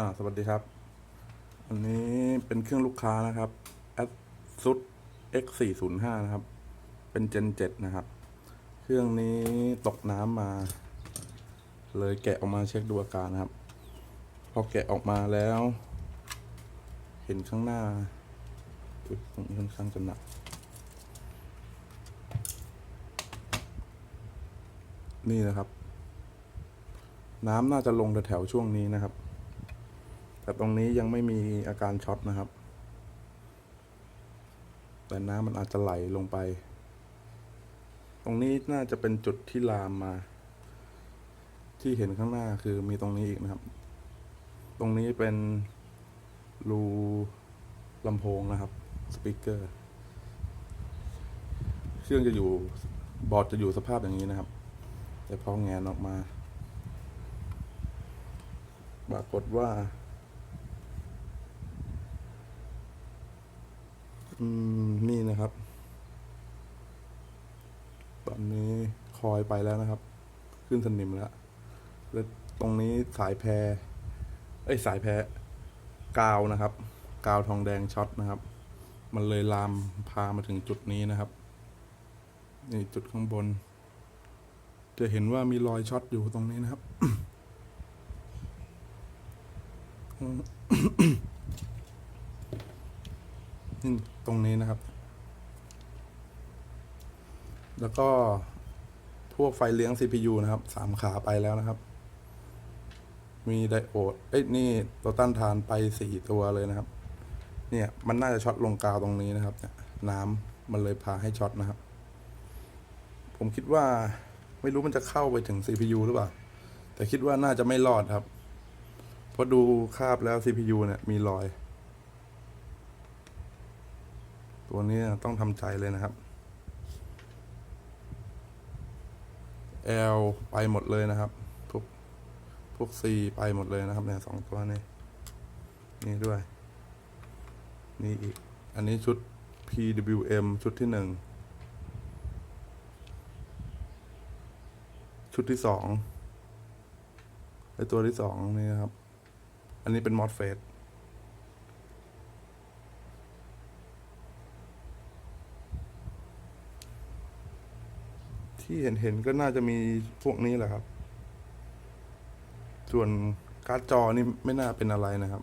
อ่าสวัสดีครับ อันนี้เป็นเครื่องลูกค้านะครับ ASUS X 4 0 5 นะครับ เป็น Gen 7 นะครับ เครื่องนี้ตกน้ำมา เลยแกะออกมาเช็คดูอาการนะครับ พอแกะออกมาแล้ว เห็นข้างหน้าอุ๊ยตรงนี้ค่อนข้างจะหนัก นี่นะครับ น้ำน่าจะลงแถวช่วงนี้นะครับ แต่ตรงนี้ยังไม่มีอาการช็อตนะครับ แต่น้ำมันอาจจะไหลลงไป ตรงนี้น่าจะเป็นจุดที่ลามมา ที่เห็นข้างหน้าคือมีตรงนี้อีกนะครับ ตรงนี้เป็นรูลำโพงนะครับสปีกเกอร์เครื่องจะอยู่บอร์ดจะอยู่สภาพอย่างนี้นะครับ แต่พอแงนออกมาปรากฏว่า อืม นี่นะครับ ตอนนี้คอยไปแล้วนะครับ ขึ้นสนิมแล้ว แล้วตรงนี้สายแพรเอ้ยสายแพรกาวนะครับ กาวทองแดงช็อตนะครับ มันเลยลามพามาถึงจุดนี้นะครับ นี่จุดข้างบน จะเห็นว่ามีรอยช็อตอยู่ตรงนี้นะครับ นี่ตรงนี้นะครับ แล้วก็พวกไฟเลี้ยง CPU นะครับสามขาไปแล้วนะครับ มีไดโอด เอ้ยนี่ตัวต้านทานไปสี่ตัวเลยนะครับ เนี่ย มันน่าจะช็อตลงกาวตรงนี้นะครับน้ำมันเลยพาให้ช็อตนะครับ ผมคิดว่าไม่รู้มันจะเข้าไปถึง CPU หรือเปล่า แต่คิดว่าน่าจะไม่รอดครับ เพราะดูคาบแล้ว CPU เนี่ยมีรอย ตัวนี้ต้องทำใจเลยนะครับ L ไปหมดเลยนะครับพวกพวก C ไปหมดเลยนะครับเนี่ยสองตัวนี้ นี่ด้วย นี่อีก อันนี้ชุด PWM ชุดที่หนึ่งชุดที่สองไอตัวที่สองนี่นะครับ อันนี้เป็นมอสเฟส ที่เห็นเห็นๆก็น่าจะมีพวกนี้แหละครับ ส่วนการ์ดจอนี่ไม่น่าเป็นอะไรนะครับ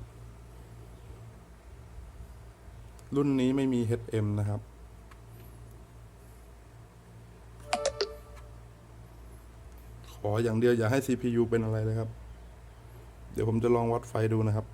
รุ่นนี้ไม่มี HM นะครับ ขออย่างเดียวอย่าให้ CPU เป็นอะไรเลยครับ เดี๋ยวผมจะลองวัดไฟดูนะครับ